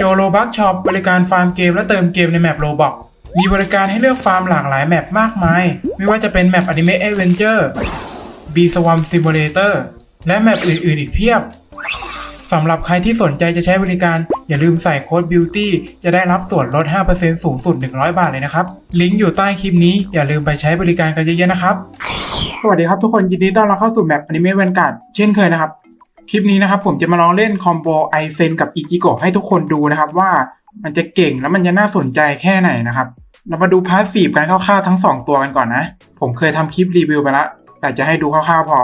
โจโ o บักช็อปบริการฟาร์มเกมและเติมเกมในแมปโ o บอกมีบริการให้เลือกฟาร์มหลากหลายแมปมากมาย ไม่ว่าจะเป็นแมปอนิเมะเอเวนเจอร์บีสว m มซิมูเลเตอร์และแมปอื่น ๆ อีกเพียบสำหรับใครที่สนใจจะใช้บริการ อย่าลืมใส่โค้ด BEAUTY จะได้รับส่วนลด 5%สูงสุด 100 บาทเลยนะครับ ลิงก์อยู่ใต้คลิปนี้ อย่าลืมไปใช้บริการกันเยอะๆนะครับ สวัสดีครับทุกคนยินดีต้อนรับเข้าสู่แมปอนิเมะเวนการ์ดเช่นเคยนะครับ คลิปนี้นะครับผมจะมาลองเล่นคอมโบไอเซนกับอิจิโกะให้ทุกคนดูนะครับว่ามันจะเก่งแล้วมันจะน่าสนใจแค่ไหนนะครับ เรามาดูพาสซีฟกันคร่าวๆทั้ง 2 ตัวกันก่อนนะ ผมเคยทำคลิปรีวิวไปแล้วแต่จะให้ดูคร่าวๆพอ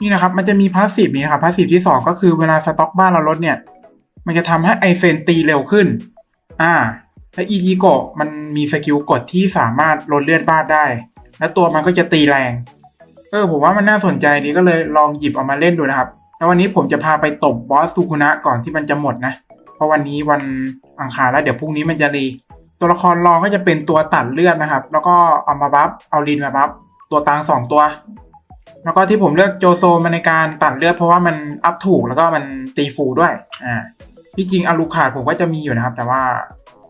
นี่นะครับมันจะมีพาสซีฟนี้นะครับพาสซีฟที่ 2 ก็คือเวลาสต็อกบ้านเราลดเนี่ย มันจะทำให้ไอเซนตีเร็วขึ้น อ่า และอีจิโกะมันมีสกิลกดที่สามารถลดเลือดบ้านได้ และตัวมันก็จะตีแรง เออผมว่ามันน่าสนใจดีก็เลยลองหยิบเอามาเล่นดูนะครับ แล้ววันนี้ผมจะพาไปตบบอสซูคุนะก่อนที่มันจะหมดนะ เพราะวันนี้วันอังคารแล้วเดี๋ยวพรุ่งนี้มันจะรี ตัวละครรองก็จะเป็นตัวตัดเลือดนะครับ แล้วก็เอามาบัฟ เอาลินมาบัฟ ตัวตังสองตัว แล้วก็ที่ผมเลือกโจโซมาในการตัดเลือดเพราะว่ามันอัพถูกแล้วก็มันตีฟูด้วย อ่า ที่จริงอาลูขาดผมก็จะมีอยู่นะครับ แต่ว่า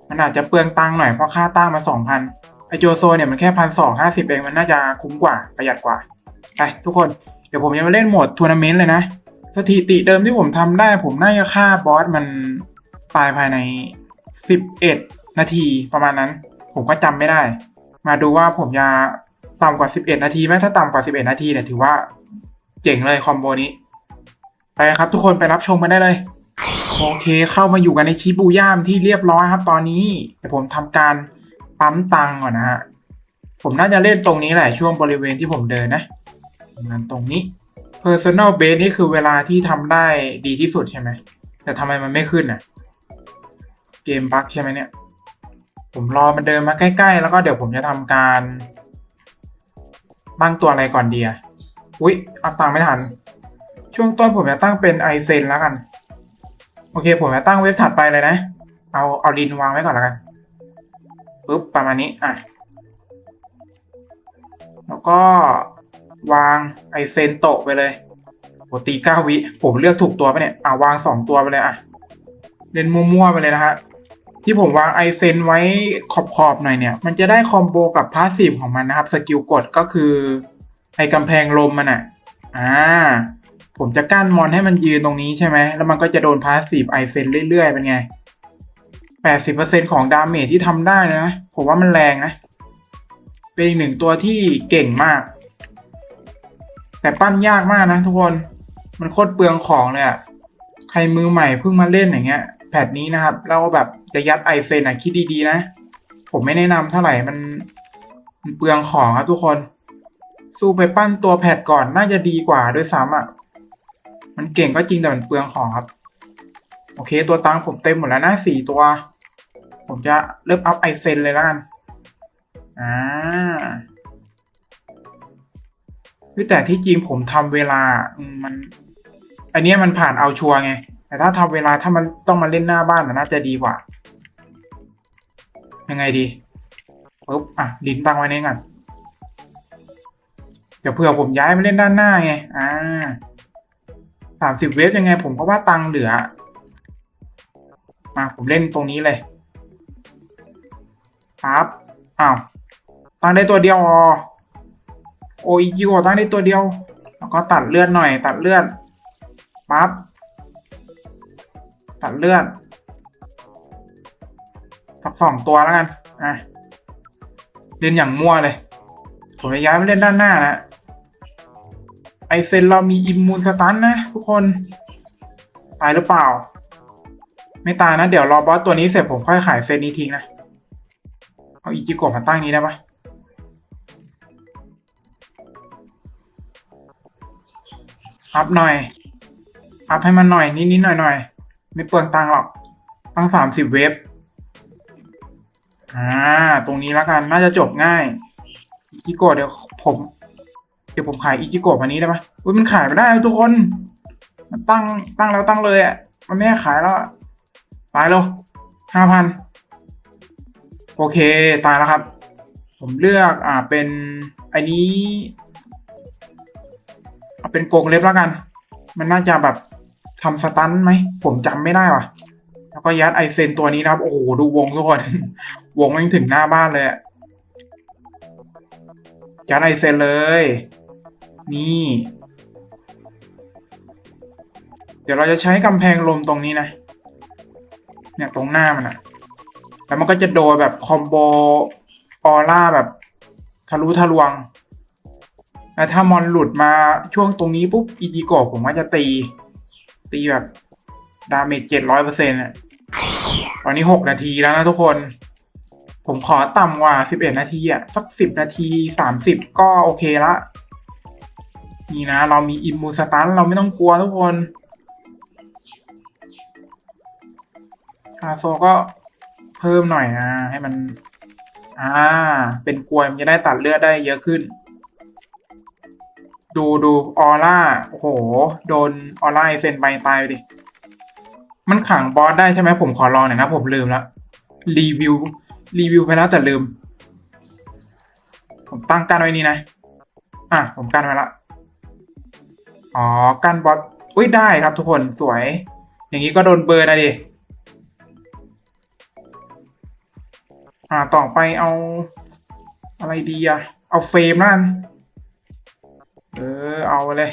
มันอาจจะเปลืองตังหน่อยเพราะค่าตั้งมันสองพันไอโจโซเนี่ยมันแค่พันสองห้าสิบเองมันน่าจะคุ้มกว่าประหยัดกว่าไปทุกคนเดี๋ยวผมจะมาเล่นโหมดทัวร์นาเมนต์เลยนะ สถิติเดิมที่ผมทำได้ ผมน่าจะฆ่าบอสมันตายภายในสิบเอ็ดนาทีประมาณนั้น ผมก็จำไม่ได้ มาดูว่าผมจะต่ำกว่าสิบเอ็ดนาทีไหมถ้าต่ำกว่าสิบเอ็ดนาทีเนี่ยถือว่าเจ๋งเลยคอมโบนี้ ไปครับทุกคนไปรับชมกันได้เลย โอเคเข้ามาอยู่กันในชิบูย่ามที่เรียบร้อยครับ ตอนนี้เดี๋ยวผมทำการปั๊มตังก่อนนะฮะผมน่าจะเล่นตรงนี้แหละช่วงบริเวณที่ผมเดินนะประมาณตรงนี้ Personal Base นี่คือเวลาที่ทำได้ดีที่สุดใช่ไหม แต่ทำไมมันไม่ขึ้นอะ เกมบั๊กใช่ไหมเนี่ย ผมรอมันเดินมาใกล้ ๆ แล้วก็เดี๋ยวผมจะทำการตั้งตัวอะไรก่อนดีอะอุ๊ยเอาตังไม่ทัน ช่วงต้นผมจะตั้งเป็นไอเซนแล้วกัน โอเค ผมจะตั้งเว็บถัดไปเลยนะ เอาเอาลินวางไว้ก่อนแล้วกันปุ๊บประมาณนี้อะแล้วก็ วางไอเซนโตะไปเลยโหตีเก้าวิ ผมเลือกถูกตัวไปเนี่ยอ่าวางสองตัวไปเลยอะเล่นมั่วๆไปเลยนะฮะที่ผมวางไอเซนไว้ขอบๆหน่อยเนี่ย มันจะได้คอมโบกับพาสซีฟของมันนะครับ สกิลกดก็คือ ไอกำแพงลมมันอะ อ่า ผมจะกั้นมอนให้มันยืนตรงนี้ใช่ไหม แล้วมันก็จะโดนพาสซีฟไอเซนเรื่อยๆ เป็นไง 80%ของดาเมจที่ทำได้นะ ผมว่ามันแรงนะ เป็นอีกหนึ่งตัวที่เก่งมาก แต่ปั้นยากมากนะทุกคนมันโคตรเปลืองของเลยอะใครมือใหม่เพิ่งมาเล่นอย่างเงี้ยแพทนี้นะครับแล้วแบบจะยัดไอเซนอะคิดดีๆนะ ผมไม่แนะนำเท่าไหร่มันมันเปลืองของครับทุกคน สู้ไปปั้นตัวแพทก่อนน่าจะดีกว่าด้วยซ้ำอะมันเก่งก็จริงแต่มันเปลืองของครับ โอเค ตัวตังค์ผมเต็มหมดแล้วนะสี่ตัว ผมจะเริ่มอัพไอเซนเลยแล้วกันอ่า แต่ที่จริงผมทำเวลามัน อันนี้มันผ่านเอาชัวร์ไง แต่ถ้าทำเวลาถ้ามันต้องมาเล่นหน้าบ้านน่าจะดีกว่า ยังไงดีปุ๊บอะลิ้นตั้งไว้นี่ก่อนเดี๋ยวเผื่อผมย้ายมาเล่นด้านหน้าไง อ่าสามสิบเวฟยังไง ผมก็ว่าตังเหลือ มาผมเล่นตรงนี้เลยครับอ้าวตังได้ตัวเดียวอ๋อ โออิจิโอตั้งได้ตัวเดียว แล้วก็ตัดเลือดหน่อย ตัดเลือดปั๊บตัดเลือดสักสองตัวแล้วกัน อะ เล่นอย่างมั่วเลยผมจะย้ายมาเล่นด้านหน้านะไอเซนเรามีอิมมูนสตันนะทุกคน ตายหรือเปล่า ไม่ตายนะ เดี๋ยวรอบอสตัวนี้เสร็จผมค่อยขายเซตนี้ทิ้งนะ เอาอิจิโกะมาตั้งนี้ได้ปะ อัพหน่อย อัพให้มันหน่อยนิดๆหน่อยๆไม่เปลืองตังหรอก ตั้งสามสิบเวฟอ่า ตรงนี้แล้วกัน น่าจะจบง่าย อิจิโกะเดี๋ยวผม เดี๋ยวผมขายอิจิโกะมานี้ได้ปะอุ้ยมันขายไม่ได้ทุกคน มันตั้งตั้งแล้วตั้งเลยอะ มันไม่ขายแล้วตายแล้วห้าพัน โอเค ตายแล้วครับ ผมเลือก อ่า เป็น อันนี้ เป็นกรงเล็บแล้วกัน มันน่าจะแบบทำสตันไหม ผมจำไม่ได้ว่ะ แล้วก็ยัดไอเซนตัวนี้นะครับ โอ้โห ดูวงทุกคน วงแม่ถึงหน้าบ้านเลยอะยัดไอเซนเลย นี่ เดี๋ยวเราจะใช้กำแพงลมตรงนี้นะ เนี่ยตรงหน้ามันอะแล้วมันก็จะโดนแบบคอมโบออร่าแบบทะลุทะลวง แล้วถ้ามอนหลุดมาช่วงตรงนี้ปุ๊บอีจิโกะผมก็จะตี ตีแบบดาเมจเจ็ดร้อยเปอร์เซ็นต์อะตอนนี้หกนาทีแล้วนะทุกคน ผมขอต่ำกว่าสิบเอ็ดนาทีอะสักสิบนาทีสามสิบก็โอเคละ นี่นะ เรามีอิมมูสตันเราไม่ต้องกลัวทุกคนคาโซก็เพิ่มหน่อยอะให้มัน อ่า เป็นกลวยมันจะได้ตัดเลือดได้เยอะขึ้น ดูดูออร่าโอ้โห โดนออร่าไอเซนไปตายไปดิ มันขังบอสได้ใช่ไหมผมขอลองหน่อยนะ ผมลืมล้วรีวิว รีวิวไปแล้วแต่ลืม ผมตั้งกันไว้นี่นะ อะ ผมกันไว้ละ อ๋อ กันบอสอุ้ยได้ครับทุกคนสวย อย่างนี้ก็โดนเบอร์นะดิ อ่าต่อไปเอา อะไรดีอะเอาเฟรมนั่น ออเอาเลย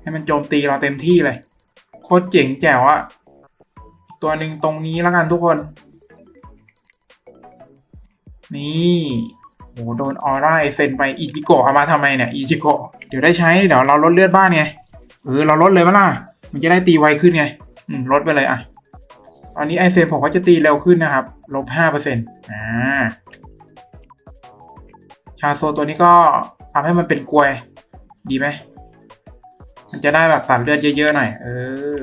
ให้มันโจมตีเราเต็มที่เลย โคตรเจ๋งแจ๋วอะตัวหนึ่งตรงนี้แล้วกันทุกคน นี่โหโดนออร่าไอเซนไปอีจิโกะเอามาทำไมเนี่ยอีจิโกะเดี๋ยวได้ใช้เดี๋ยวเราลดเลือดบ้านไงเออเราลดเลยมั้ล่ะ มันจะได้ตีไวขึ้นไง อืมลดไปเลยอะ ตอนนี้ไอเซนผมก็จะตีเร็วขึ้นนะครับลบห้าเปอร์เซ็นต์อ่าชาโซตัวนี้ก็ทำให้มันเป็นกลวย ดีไหม มันจะได้แบบตัดเลือดเยอะๆหน่อย เออ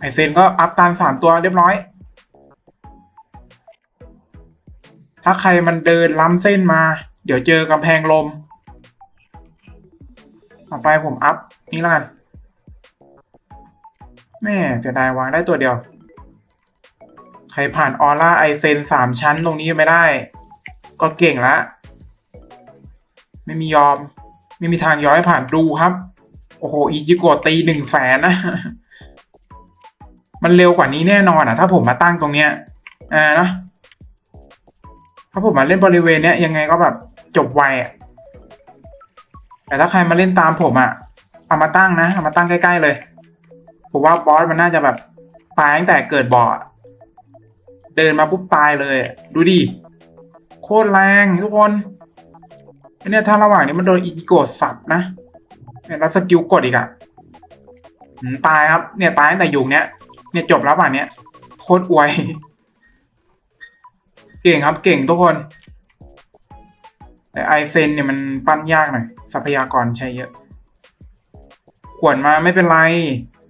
ไอเซนก็อัพตามสามตัวเรียบร้อย ถ้าใครมันเดินล้ำเส้นมา เดี๋ยวเจอกำแพงลม ต่อไปผมอัพ นี่ละกัน แม่เสียดายวางได้ตัวเดียว ใครผ่านออร่าไอเซนสามชั้นตรงนี้ไม่ได้ ก็เก่งละ ไม่มียอม ไม่มีทางย้อยผ่านดูครับ โอ้โห อีจิโกะตีหนึ่งแสนนะ มันเร็วกว่านี้แน่นอนอะ ถ้าผมมาตั้งตรงเนี้ย อ่านะถ้าผมมาเล่นบริเวณเนี้ยยังไงก็แบบจบไวอะ แต่ถ้าใครมาเล่นตามผมอะ เอามาตั้งนะ เอามาตั้งใกล้ๆเลย ผมว่าบอสมันน่าจะแบบตายตั้งแต่เกิดบ่อเดินมาปุ๊บตายเลย ดูดิ โคตรแรงทุกคน เนี่ยถ้าระหว่างนี้มันโดนอีโกดสับนะเนี่ยแล้วสกิลกดอีกอะอืมตายครับ เนี่ยตายตั้งแต่ยุคเนี้ยเนี่ยจบแล้วป่ะเนี้ยโคตรอวย เก่งครับเก่งทุกคน แต่ไอเซนเนี่ยมันปั้นยากหน่อยทรัพยากรใช้เยอะ ขวนมาไม่เป็นไร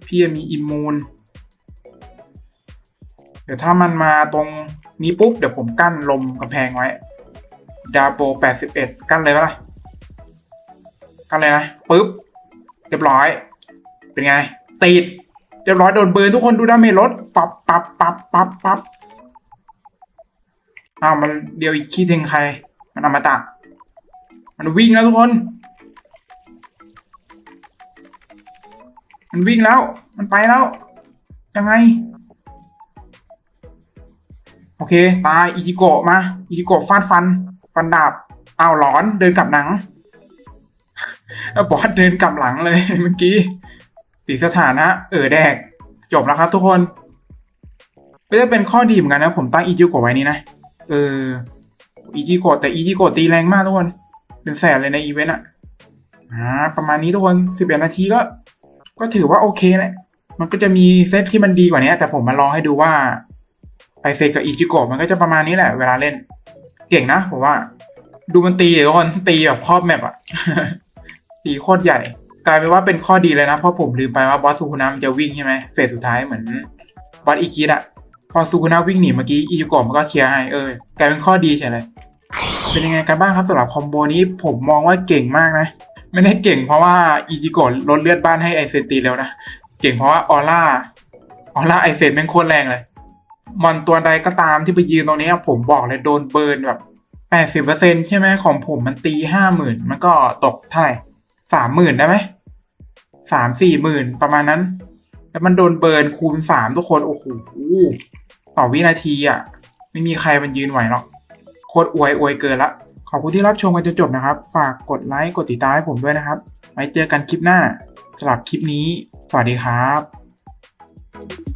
พี่มีอิมมูนเดี๋ยวถ้ามันมาตรงนี้ปุ๊บ เดี๋ยวผมกั้นลมกำแพงไว้ ดาโปแปดสิบเอ็ดกั้นเลยปะล่ะ กั้นเลยนะปุ๊บ เรียบร้อย เป็นไง ติด เรียบร้อยโดนเบิร์นทุกคนดูดาเมจลดปับปับปับปับปับอ้าวมันเดียวอีกขี้เทงใคร มันอมตะ มันวิ่งแล้วทุกคน มันวิ่งแล้ว มันไปแล้ว ยังไง โอเค ตายอีจิโกะมาอีจิโกะฟาดฟัน ฟันดาบอ้าวหลอนเดินกลับหนังแล้วบอสเดินกลับหลังเลยเมื่อกี้ติดสถานะ เออแดก จบแล้วครับทุกคนก็จะเป็นข้อดีเหมือนกันนะ ผมตั้งอีจิโกะไว้นี่นะ เอออีจิโกะแต่อีจิโกะตีแรงมากทุกคน เป็นแสนเลยในอีเวนต์อะอ่าประมาณนี้ทุกคนสิบเอ็ดนาทีก็ ก็ถือว่าโอเคแหละมันก็จะมีเซตที่มันดีกว่านี้แต่ผมมาลองให้ดูว่าไอเซกับอีจิโกะมันก็จะประมาณนี้แหละเวลาเล่น เก่งนะผมว่า ดูมันตีทุกคนตีแบบครอบแมปอะตีโคตรใหญ่ กลายเป็นว่าเป็นข้อดีเลยนะ เพราะผมลืมไปว่าบอสซูคุนะมันจะวิ่งใช่ไหมเฟสสุดท้ายเหมือนบอสอีกิดอะพอซูคุนะวิ่งหนีเมื่อกี้อีจิโกะมันก็เคลียร์ให้เออกลายเป็นข้อดีใช่เลยเป็นยังไงกันบ้างครับสำหรับคอมโบนี้ผมมองว่าเก่งมากนะไม่ได้เก่งเพราะว่าอีจิโกะลดเลือดบ้านให้ไอเซนตีแล้วนะ เก่งเพราะว่าออร่าออร่าไอเซนแม่งโคตรแรงเลย มอนตัวใดก็ตามที่ไปยืนตรงนี้ผมบอกเลยโดนเบิร์นแบบแปดสิบเปอร์เซ็นใช่ไหมของผมมันตีห้าหมื่นมันก็ตกเท่าไหร่สามหมื่นได้ไหมสามสี่หมื่นประมาณนั้น แล้วมันโดนเบิร์นคูณสามทุกคนโอ้โหต่อวินาทีอะ ไม่มีใครมันยืนไหวหรอกโคตรอวยอวยเกินละ ขอบคุณที่รับชมกันจนจบนะครับ ฝากกดไลค์กดติดตามให้ผมด้วยนะครับ ไว้เจอกันคลิปหน้าสำหรับคลิปนี้ สวัสดีครับ